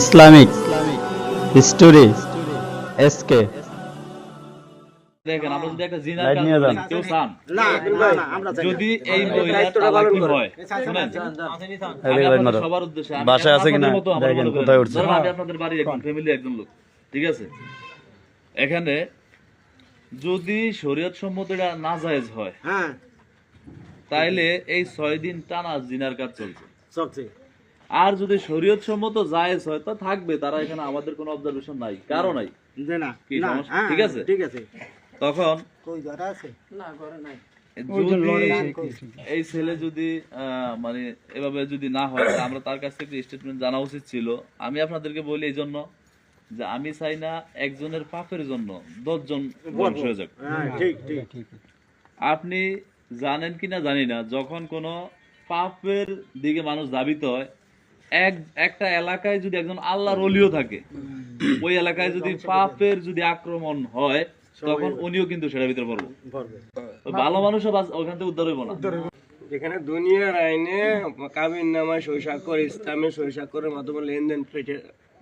Islamic history SK দেখেন আমরা যদি একটা জিনার লাইট কাজ নিয়ে যান। করি, কেউ চান? না না না আমরা চাই না। যদি এই মহিলার তালাকি হয়? শুনেন। এই আমি দেখেন লাইট আপনাদের মারো। সবার উদ্দেশ্যে বাসায় আছে কিনা? আপনাদের মতো আমার দেখেন কোথায় উঠছে। আমি আপনাদের বাড়ির একজন ফ্যামিলি একজন লোক ঠিক আছে? এখানে যদি শরীয়ত সম্মত এটা নাজায়েজ হয় হ্যাঁ। তাইলে এই ছয় দিন টানা জিনার কাজ চলছে। চলছে। আর যদি শরীয়ত সম্মত জায়েজ হয় তা থাকবে তারা এখানে আমাদের কোনো অবজারভেশন নাই কারও নাই। কি সমস্যা? হ্যাঁ, ঠিক আছে? ঠিক আছে। তখন কই ঘরে আছে? না ঘরে নাই। এই ছেলে যদি মানে এভাবে যদি না হয় আমরা তার কাছ থেকে স্টেটমেন্ট জানা উচিত ছিল। আমি আপনাদেরকে বলি এই জন্য যে আমি চাই না একজনের পাপের জন্য দশজন ধ্বংস হয়ে যাক। হ্যাঁ ঠিক ঠিক। আপনি জানেন কিনা জানি না যখন কোনো পাপের দিকে মানুষ দাবিত হয় এক একটা এলাকায় যদি একজন আল্লাহর অলিও থাকে ওই এলাকায় যদি পাপের যদি আক্রমণ হয় তখন উনিও কিন্তু সেটার ভিতরে পড়ব। ভালো মানুষও ওখান থেকে উদ্ধার হইব না। যেখানে দুনিয়ার আইনে কাবিন নামা সৈসাক্ষর ইসলামের সৈসাক্ষরের মাধ্যমে লেনদেন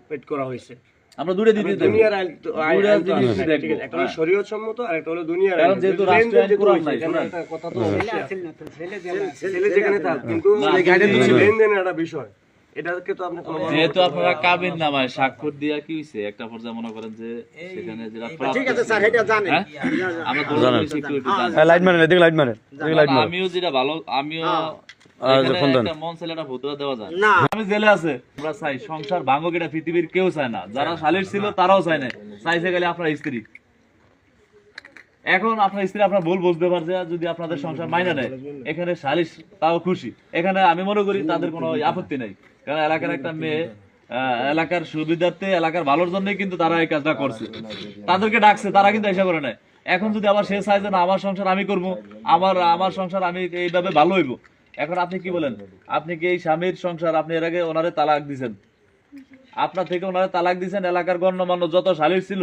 পেট করা হয়েছে। আমরা দূরে দিতে দুনিয়ার আইন তো- আইন- দুনিয়ার আইন তো জিনিস আছে, দেখব, ঠিক আছে? একটা হলো। শরীয়ত সম্মত আর একটা হলো দুনিয়ার কারণ আইন। যেহেতু লেনদেন রাষ্ট্রীয় কোরআন নাই, এখানে শোনেন। একটা কথা তো ছেলে যেখানে থাক কিন্তু না, এই গাড়িতে যদি- হচ্ছে লেনদেনের একটা বিষয়। এটাকে তো আপনি যেহেতু আপনারা কাবিন নামায় স্বাক্ষর দিয়া কি হইছে? একটা পর্যায়ে মনে করেন যে সেখানে যেটা ঠিক আছে স্যার এটা জানেন। হ্যাঁ? আমরা জানি। হ্যাঁ, লাইট মারেন এদিকে লাইট মারেন এদিকে লাইট মারেন। আমিও যেটা ভালো আমিও আর এখানে ফোন দেন। একটা মন ছেলেটা ভুতুরা দেওয়া যায়। না। আমি জেলে আছে। আমরা চাই সংসার ভাঙুক এটা পৃথিবীর কেউ চায় না। যারা শালির ছিল তারাও চায় না। চাইছে গেলে আপনার স্ত্রী। এখন আপনার স্ত্রী আপনার ভুল বুঝতে পারছে, যদি আপনাদের সংসার মাইনা নেয়। এখানে শালিশ তাও খুশি। এখানে আমি মনে করি তাদের কোনো আপত্তি নাই। কারণ এলাকার একটা মেয়ে এলাকার সুবিধার্থে, এলাকার ভালোর জন্যই কিন্তু তারা এই কাজটা করছে। তাদেরকে ডাকছে, তারা কিন্তু এসে করে নাই এখন যদি আবার সে চায় যে, না, আমার সংসার আমি করব, আমার আমার সংসার আমি এইভাবে ভালো হইব। এখন আপনি কি বলেন? আপনি কি এই স্বামীর সংসার, আপনি এর আগে ওনারে তালাক দিছেন? আপনার থেকে ওনারা তালাক দিয়েছেন এলাকার গণ্যমান্য যত শালির ছিল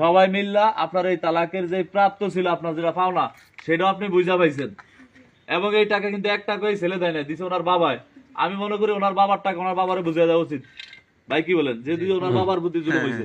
সবাই। মিল্লা আপনার এই তালাকের যে প্রাপ্ত ছিল আপনার যেটা পাওনা সেটাও আপনি বুঝা পাইছেন। এবং এই টাকা কিন্তু এক টাকাই ছেলে দেয় না দিছে ওনার বাবায়। আমি মনে করি ওনার বাবার টাকা ওনার বাবার বুঝিয়ে দেওয়া উচিত। ভাই কি বলেন? যে দুই ওনার বাবার বুদ্ধি জুড়ে হয়েছে